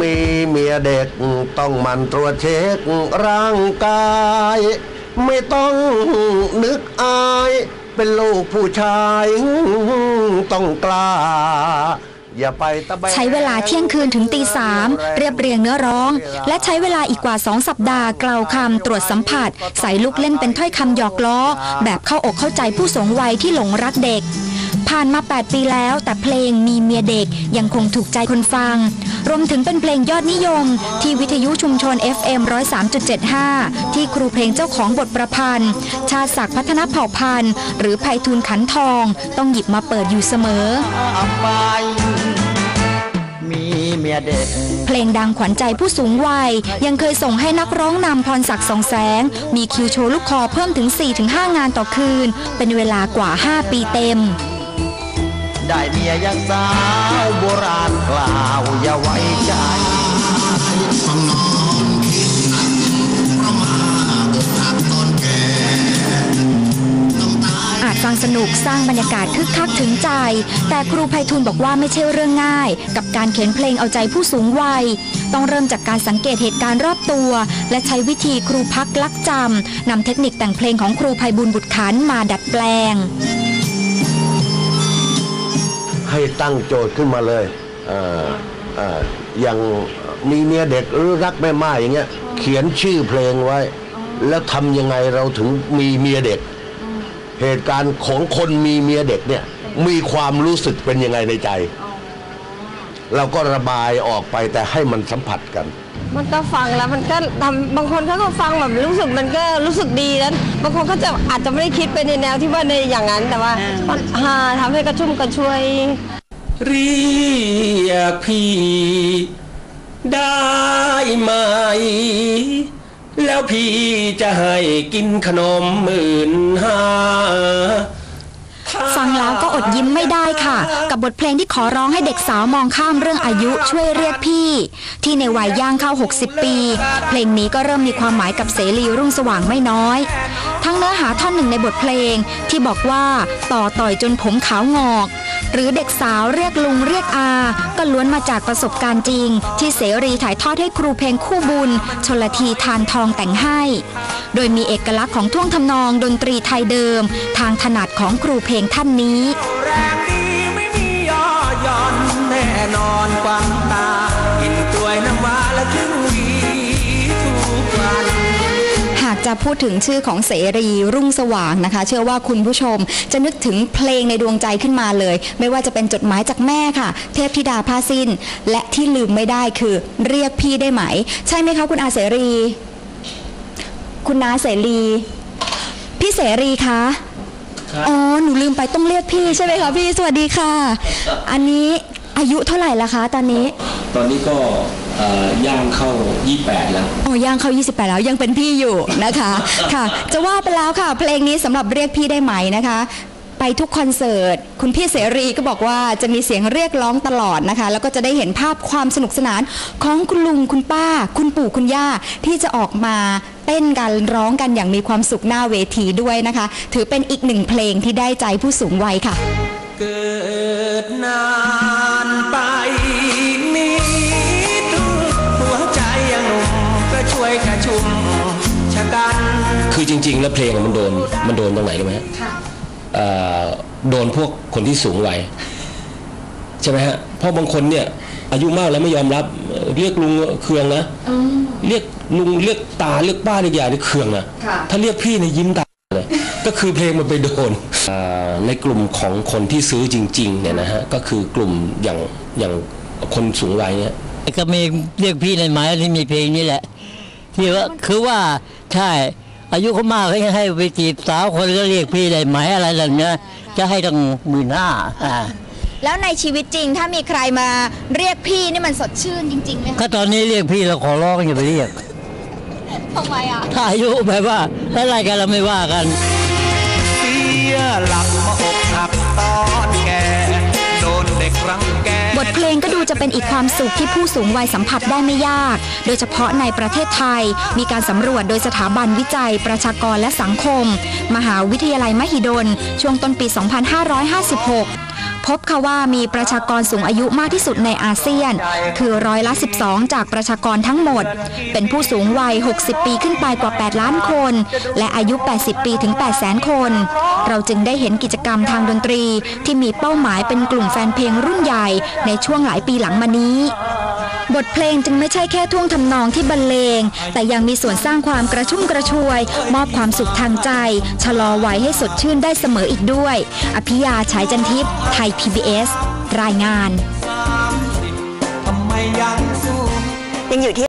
มีเมียเด็กต้องมันตรวจเช็คร่างกาย ไม่ต้องนึกอาย เป็นลูกผู้ชาย ต้องกล้า อย่าไปตะแบงใช้เวลาเที่ยงคืนถึงตีสามเรียบเรียงเนื้อร้อง และใช้เวลาอีกกว่า2สัปดาห์กล่าวคำตรวจสัมผัส ใส่ลูกเล่นเป็นถ้อยคำหยอกล้อ แบบเข้าอกเข้าใจผู้สูงวัยที่หลงรักเด็ก ผ่านมา 8 ปีแล้วแต่เพลงมีเมียเด็กยังคงถูกใจคนฟัง รวมถึงเป็นเพลงยอดนิยม ที่วิทยุชุมชน FM 103.75 ที่ครูเพลงเจ้าของบทประพันธ์ ชาติศักดิ์พัฒนเผ่าพันธ์ หรือไพฑูรย์ขันทอง ต้องหยิบมาเปิดอยู่เสมอไปมีเมียเด็กเพลงดังขวัญใจผู้สูงวัย ยังเคยส่งให้นักร้องนำพรศักดิ์สองแสง มีคิวโชว์ลูกคอเพิ่มถึง 4-5 งานต่อคืน เป็นเวลากว่า 5 ปีเต็ม ได้เมียยังสาวโบราณกล่าวอย่าไว้ใจอาจฟังสนุกสร้างบรรยากาศคึกคักถึงใจ แต่ครูไพฑูรย์บอกว่าไม่ใช่เรื่องง่าย กับการเขียนเพลงเอาใจผู้สูงวัย ต้องเริ่มจากการสังเกตเหตุการณ์รอบตัว และใช้วิธีครูพักลักจำนำเทคนิคแต่งเพลงของครูไพบุญบุตรขันมาดัดแปลง ให้ตั้งโจทย์ขึ้นมาเลยเอ่อเอ่ออย่างมีเมียเด็กหรือรักแม่ไม้อย่างเงี้ย เขียนชื่อเพลงไว้ แล้วทำยังไงเราถึงมีเมียเด็ก เหตุการณ์ของคนมีเมียเด็กเนี่ยมีความรู้สึกเป็นยังไงในใจ เราก็ระบายออกไปแต่ให้มันสัมผัสกัน มันก็ฟังแล้วมันก็ทำบางคนเขาก็ฟังแบบรู้สึกมันก็รู้สึกดีแล้วบางคนก็จะอาจจะไม่ได้คิดไปในแนวที่ว่าในอย่างนั้นแต่ว่ามันฮาทำให้กระชุ่มกระชวย เรียกพี่ ได้ไหม แล้วพี่จะให้กินขนมหมื่นห้า ฟังแล้วก็อดยิ้มไม่ได้ค่ะ กับบทเพลงที่ขอร้องให้เด็กสาวมองข้ามเรื่องอายุช่วยเรียกพี่ ที่ในวัยย่างเข้า 60 ปี เพลงนี้ก็เริ่มมีความหมายกับเสรีรุ่งสว่างไม่น้อย ทั้งเนื้อหาท่อนหนึ่งในบทเพลงที่บอกว่าต่อต่อยจนผมขาวงอก หรือเด็กสาวเรียกลุงเรียกอา ก็ล้วนมาจากประสบการณ์จริง ที่เสรีถ่ายทอดให้ครูเพลงคู่บุญชนละทีทานทองแต่งให้ โดยมีเอกลักษณ์ของท่วงทำนองดนตรีไทยเดิม ทางถนัดของครูเพลงท่านนี้ จะพูดถึงชื่อของเสรีรุ่งสว่างนะคะ เชื่อว่าคุณผู้ชมจะนึกถึงเพลงในดวงใจขึ้นมาเลย ไม่ว่าจะเป็นจดหมายจากแม่ค่ะ เทพธิดาผ้าสิ้น และที่ลืมไม่ได้คือเรียกพี่ได้ไหม ใช่ไหมคะคุณอาเสรี คุณนาเสรี พี่เสรีคะอ๋อหนูลืมไปต้องเรียกพี่ใช่ไหมคะพี่สวัสดีค่ะ อันนี้อายุเท่าไหร่ละคะ ตอนนี้ ตอนนี้ก็เอ่อ ย่างเข้า 28 แล้วโอ้ย่างเข้า 28 แล้วยังเป็นพี่อยู่นะคะค่ะ จะว่าไปแล้วค่ะ เพลงนี้สำหรับเรียกพี่ได้ไหมนะคะไปทุกคอนเสิร์ต คุณพี่เสรีก็บอกว่าจะมีเสียงเรียกร้องตลอดนะคะ แล้วก็จะได้เห็นภาพความสนุกสนานของคุณลุงคุณป้า คุณปู่คุณย่า ที่จะออกมาเต้นกันร้องกันอย่างมีความสุขหน้าเวทีด้วยนะคะ ถือเป็นอีกหนึ่งเพลงที่ได้ใจผู้สูงวัยค่ะ เกิดนานไป คือจริง ๆ แล้วเพลงมันโดนมันโดนตรงไหนรู้ไหมฮะเอ่อโดนพวกคนที่สูงวัยใช่ไหมฮะเพราะบางคนเนี่ย อายุมากแล้วไม่ยอมรับเอ่อเรียกลุงเคืองนะเรียกลุงเรียกตาเรียกป้าเรียกยายเรียกเคืองนะถ้าเรียกพี่เนี่ยยิ้มตาเลยก็คือเพลงมันไปโดนอ่าในกลุ่มของคนที่ซื้อจริง ๆ เนี่ยนะฮะก็คือกลุ่มอย่างอย่างคนสูงวัยเนี่ย ก็มีเรียกพี่ในหมายที่มีเพลงนี้แหละ ที่ว่าคือว่าใช่ อายุเขามากให้ให้ไปจีบสาวคนก็เรียกพี่ได้ไหมอะไรแบบเนี้ยจะให้ตั้งหมื่นห้าอ่าแล้วในชีวิตจริงถ้ามีใครมาเรียกพี่นี่มันสดชื่นจริงๆไหมก็ตอนนี้เรียกพี่เราขอร้องอย่าไปเรียกทำไมอะถ้าอายุแบบว่าอะไรกันเราไม่ว่ากัน เสียหลักมาอกหักตอน เพลงก็ดูจะเป็นอีกความสุขที่ผู้สูงวัยสัมผัสได้ไม่ยาก โดยเฉพาะในประเทศไทย มีการสำรวจโดยสถาบันวิจัย ประชากรและสังคม มหาวิทยาลัยมหิดล ช่วงต้นปี 2556 พบค่ะว่ามีประชากรสูงอายุมากที่สุดในอาเซียน คือร้อยละ 12 จากประชากรทั้งหมด เป็นผู้สูงวัย 60 ปีขึ้นไปกว่า 8 ล้านคน และอายุ 80 ปีถึง 8 แสนคน เราจึงได้เห็นกิจกรรมทางดนตรี ที่มีเป้าหมายเป็นกลุ่มแฟนเพลงรุ่นใหญ่ในช่วงหลายปีหลังมานี้ บทเพลงจึงไม่ใช่แค่ท่วงทำนองที่บรรเลง แต่ยังมีส่วนสร้างความกระชุ่มกระชวย มอบความสุขทางใจ ชะลอวัยให้สดชื่นได้เสมออีกด้วย อภิยาฉายจันทิพย์ไทย PBS รายงานทำไมยังสู้ยังอยู่ที่